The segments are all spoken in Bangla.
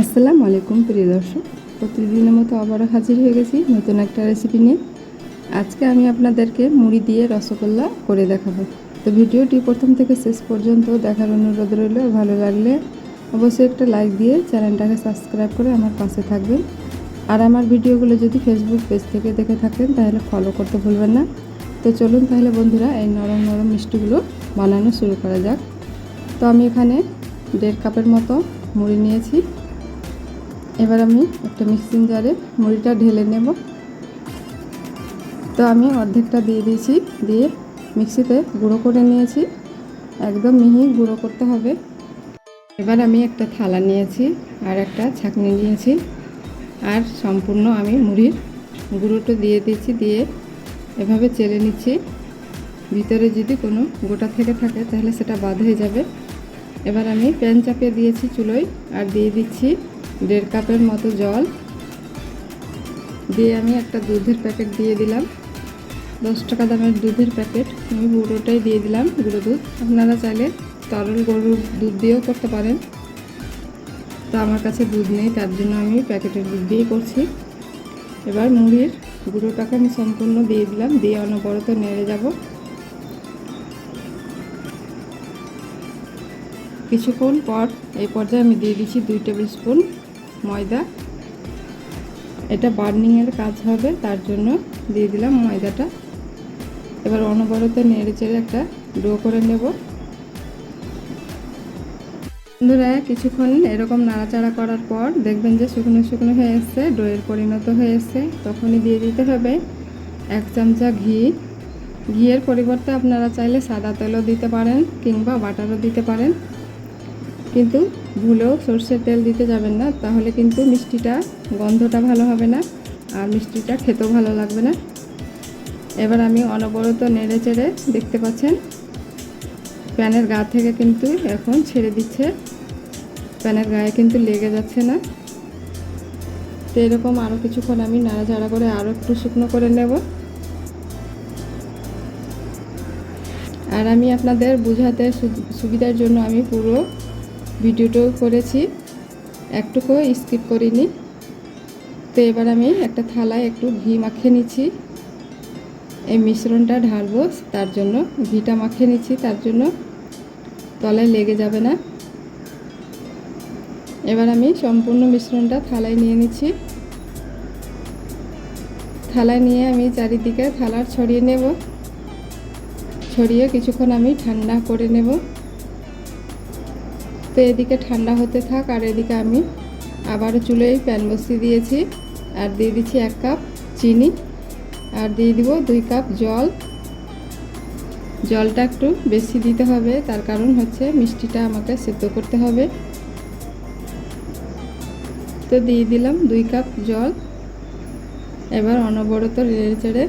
আসসালামু আলাইকুম, প্রিয় দর্শক। প্রতিদিনের মতো আবারও হাজির হয়ে গেছি নতুন একটা রেসিপি নিয়ে। আজকে আমি আপনাদেরকে মুড়ি দিয়ে রসগোল্লা করে দেখাবো। তো ভিডিওটি প্রথম থেকে শেষ পর্যন্ত দেখার অনুরোধ রইল, ভালো লাগলে অবশ্যই একটা লাইক দিয়ে চ্যানেলটাকে সাবস্ক্রাইব করে আমার পাশে থাকবেন। আর আমার ভিডিওগুলো যদি ফেসবুক পেজ থেকে দেখে থাকেন, তাহলে ফলো করতে ভুলবেন না। তো চলুন তাহলে বন্ধুরা, এই নরম নরম মিষ্টিগুলো বানানো শুরু করা যাক। তো আমি এখানে দেড় কাপের মতো মুড়ি নিয়েছি। এবার আমি একটা মিক্সিং জারে মুড়িটা ঢেলে নেব। তো আমি অর্ধেকটা দিয়ে দিয়েছি, দিয়ে মিক্সিতে গুঁড়ো করে নিয়েছি। একদম মিহি গুঁড়ো করতে হবে। এবার আমি একটা থালা নিয়েছি আর একটা ছাঁকনি নিয়েছি। আর সম্পূর্ণ আমি মুড়ির গুঁড়োটা দিয়ে দিয়েছি, দিয়ে এভাবে চেলে নিচ্ছি। ভিতরে যদি কোনো গোটা থেকে থাকে তাহলে সেটা বাদ হয়ে যাবে। এবার আমি প্যান চাপিয়ে দিয়েছি চুলোয় আর দিয়ে দিচ্ছি দেড় কাপের মতো জল। দিয়ে আমি একটা দুধের প্যাকেট দিয়ে দিলাম। দশ টাকা দামের দুধের প্যাকেট। আমি গুঁড়োটাই দিয়ে দিলাম, গুঁড়ো দুধ। আপনারা চাইলে তরল গরুর দুধ দিয়েও করতে পারেন। তো আমার কাছে দুধ নেই, তার জন্য আমি প্যাকেটের দুধ দিয়েই করছি। এবার মুড়ির গুঁড়োটাকে আমি সম্পূর্ণ দিয়ে দিলাম, দিয়ে অনবরত নেড়ে যাব। কিছুক্ষণ পর এই পর্যায়ে আমি দিয়ে দিচ্ছি দুই টেবিল স্পুন ময়দা। এটা বার্নিংয়ের কাজ হবে, তার জন্য দিয়ে দিলাম ময়দাটা। এবার অনবরত নেড়ে চেড়ে একটা ডো করে নেব। বন্ধুরা, কিছুক্ষণ এরকম নাড়াচাড়া করার পর দেখবেন যে শুকনো শুকনো হয়ে এসছে, ডোয়ের পরিণত হয়ে এসছে। তখনই দিয়ে দিতে হবে এক চামচা ঘি। ঘিয়ের পরিবর্তে আপনারা চাইলে সাদা তেলও দিতে পারেন কিংবা বাটারও দিতে পারেন। কিন্তু ভুলেও সর্ষের তেল দিতে যাবেন না, তাহলে কিন্তু মিষ্টিটা, গন্ধটা ভালো হবে না আর মিষ্টিটা খেতেও ভালো লাগবে না। এবার আমি অনবরত নেড়ে চেড়ে দেখতে পাচ্ছেন, প্যানের গা থেকে কিন্তু এখন ছেড়ে দিচ্ছে। প্যানের গায়ে কিন্তু লেগে যাচ্ছে না। তো এরকম আরও কিছুক্ষণ আমি নাড়াচাড়া করে আরও একটু শুকনো করে নেব। আর আমি আপনাদের বুঝাতে সুবিধার জন্য আমি পুরো ভিডিওটাও করেছি। একটুকু স্কিপ করিনি। তো এবার আমি একটা থালায় একটু ঘি মাখিয়ে নিচ্ছি। এই মিশ্রণটা ঢালবো, তার জন্য ঘিটা মাখিয়ে নিচ্ছি, তার জন্য তলায় লেগে যাবে না। এবার আমি সম্পূর্ণ মিশ্রণটা থালায় নিয়ে নিচ্ছি। থালায় নিয়ে আমি চারিদিকে থালার ছড়িয়ে নেব। ছড়িয়ে কিছুক্ষণ আমি ঠান্ডা করে নেব। তো এদিকে ঠান্ডা হতে থাক, আর এদিকে আমি আবারও চুলোয় প্যান বসিয়ে দিয়েছি। আর দিয়ে দিচ্ছি এক কাপ চিনি, আর দিয়ে দিব দুই কাপ জল। জলটা একটু বেশি দিতে হবে, তার কারণ হচ্ছে মিষ্টিটা আমাকে সেদ্ধ করতে হবে। তো দিয়ে দিলাম দুই কাপ জল। এবার অনবরত নেড়ে চেড়ে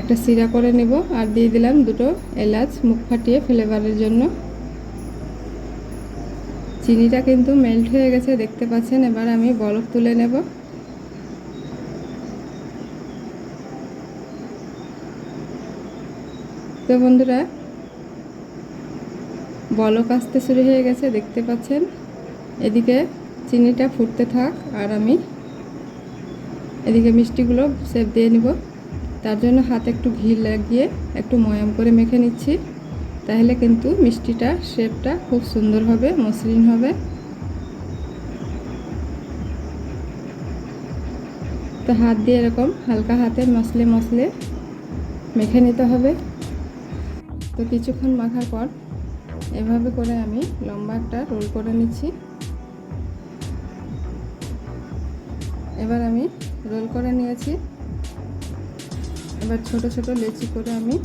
একটা সিরা করে নেব, আর দিয়ে দিলাম দুটো এলাচ মুখ ফাটিয়ে ফ্লেভারের জন্য। চিনিটা কিন্তু মেল্ট হয়ে গেছে, দেখতে পাচ্ছেন? এবার আমি বরফ তুলে নেব। তো বন্ধুরা, বলক আসতে শুরু হয়ে গেছে, দেখতে পাচ্ছেন? এদিকে চিনিটা ফুটতে থাক, আর আমি এদিকে মিষ্টিগুলো সেপ দিয়ে নিব। তার জন্য হাতে একটু ঘি লাগিয়ে একটু ময়াম করে মেখে নিচ্ছি। তাহলে কিন্তু মিষ্টিটা, শেপটা খুব সুন্দর হবে, মসৃণ হবে। তো হাত দিয়ে এরকম হালকা হাতে মশলে মশলে মেখে নিতে হবে। তো কিছুক্ষণ মাখার পর এভাবে করে আমি লম্বা একটা রোল করে নিচ্ছি। এবার আমি রোল করে নিয়েছি। এবার ছোট ছোট লেচি করে আমি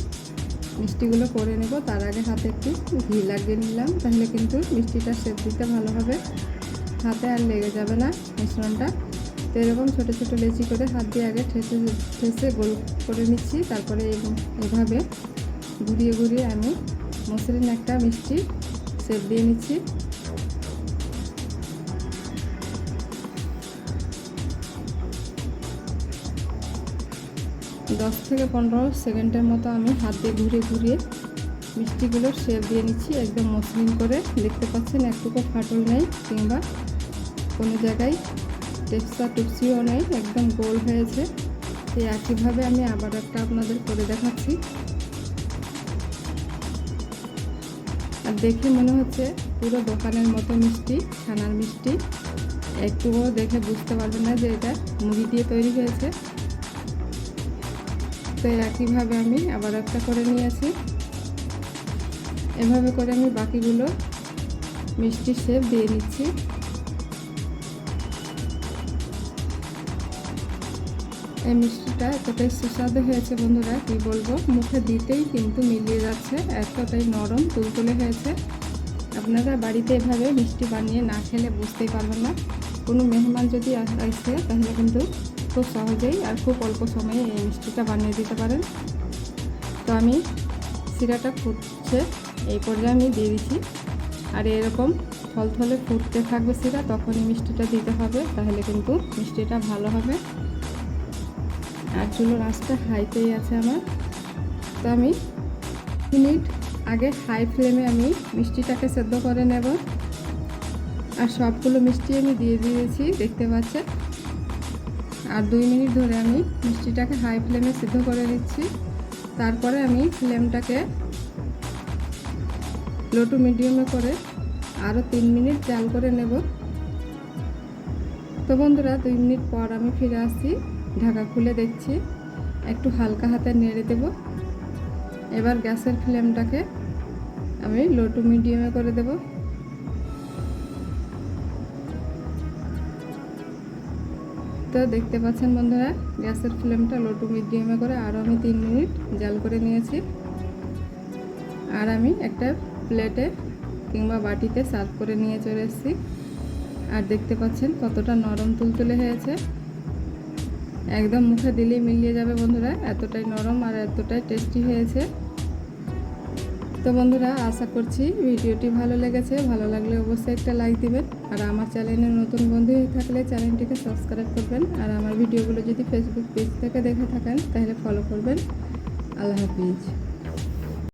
মিষ্টিগুলো করে নেব। তার আগে হাতে একটু ঘি লাগিয়ে নিলাম, তাহলে কিন্তু মিষ্টিটা সেপ দিতে ভালো হবে। হাতে আর লেগে যাবে না মিশ্রণটা। তো এরকম ছোটো ছোটো লেচি করে হাত দিয়ে আগে ঠেসে ঠেসে গোল করে নিচ্ছি। তারপরে এভাবে ঘুরিয়ে ঘুরিয়ে আমি মসৃণ একটা মিষ্টি সেপ দিয়ে নিচ্ছি। দশ থেকে পনেরো সেকেন্ডের মতো আমি হাত দিয়ে ঘুরিয়ে ঘুরিয়ে মিষ্টিগুলোর শেপ দিয়ে নিচ্ছি, একদম মসৃণ করে। দেখতে পাচ্ছেন একটুকু ফাটল নেই কিংবা কোনো জায়গায় টেক্সচার টুপসিও নেই, একদম গোল হয়েছে। এই একইভাবে আমি আবার একটা আপনাদের করে দেখাচ্ছি। আর দেখে মনে হচ্ছে পুরো দোকানের মতো মিষ্টি, ছানার মিষ্টি। একটুও দেখে বুঝতে পারবেন না যে এটা মুড়ি দিয়ে তৈরি হয়েছে। তো একইভাবে আমি আবার একটা করে নিয়েছি এভাবে করে আমি বাকিগুলো মিষ্টি শেপ দিয়ে নিচ্ছি। এই মিষ্টিটা এতটাই সুস্বাদু হয়েছে বন্ধুরা, কি বলব? মুখে দিতেই কিন্তু মিলিয়ে যাচ্ছে, এতটাই নরম, তুলতুলে হয়েছে। আপনারা বাড়িতে এভাবে মিষ্টি বানিয়ে না খেলে বুঝতেই পারবেন না। কোনো মেহমান যদি আস- তাহলে কিন্তু খুব সহজেই আর খুব অল্প সময়ে এই মিষ্টিটা বানিয়ে দিতে পারেন। তো আমি সিরাটা ফুটছে, এই পর্যায়ে আমি দিয়ে দিচ্ছি। আর এরকম থলথলে ফুটতে থাকবে সিরা তখনই মিষ্টিটা দিতে হবে, তাহলে কিন্তু মিষ্টিটা ভালো হবে। আর চুলোর আঁচটা হাইতেই আছে আমার। তো আমি মিনিট আগে হাই ফ্লেমে আমি মিষ্টিটাকে সেদ্ধ করে নেব। আর সবগুলো মিষ্টি আমি দিয়ে দিয়েছি, দেখতে পাচ্ছেন? আর দুই মিনিট ধরে আমি মিষ্টিটাকে হাই ফ্লেমে সিদ্ধ করে দিচ্ছি তারপরে আমি ফ্লেমটাকে লো টু মিডিয়ামে করে আরও তিন মিনিট জাল করে নেব। তো বন্ধুরা, দুই মিনিট পর আমি ফিরে আসছি, ঢাকা খুলে দেখছি। একটু হালকা হাতে নেড়ে দেব। এবার গ্যাসের ফ্লেমটাকে আমি লো টু মিডিয়ামে করে দেব। তো দেখতে পাচ্ছেন বন্ধুরা, গ্যাসের ফ্লেমটা লো টু মিডিয়ামে করে আরও আমি তিন মিনিট জাল করে নিয়েছি। আর আমি একটা প্লেটে কিংবা বাটিতে সার্ভ করে নিয়ে চলে এসেছি। আর দেখতে পাচ্ছেন কতটা নরম তুলতুলে হয়েছে। একদম মুখে দিলেই মিলিয়ে যাবে বন্ধুরা, এতটাই নরম আর এতটাই টেস্টি হয়েছে। তো বন্ধুরা, আশা করছি ভিডিওটি ভালো লেগেছে। ভালো লাগলে অবশ্যই একটা লাইক দিবেন। আর আমার চ্যানেলে নতুন বন্ধু হয়ে থাকলে চ্যানেলটিকে সাবস্ক্রাইব করবেন। আর আমার ভিডিওগুলো যদি ফেসবুক পেজ থেকে দেখে থাকেন, তাহলে ফলো করবেন। আল্লাহ হাফিজ।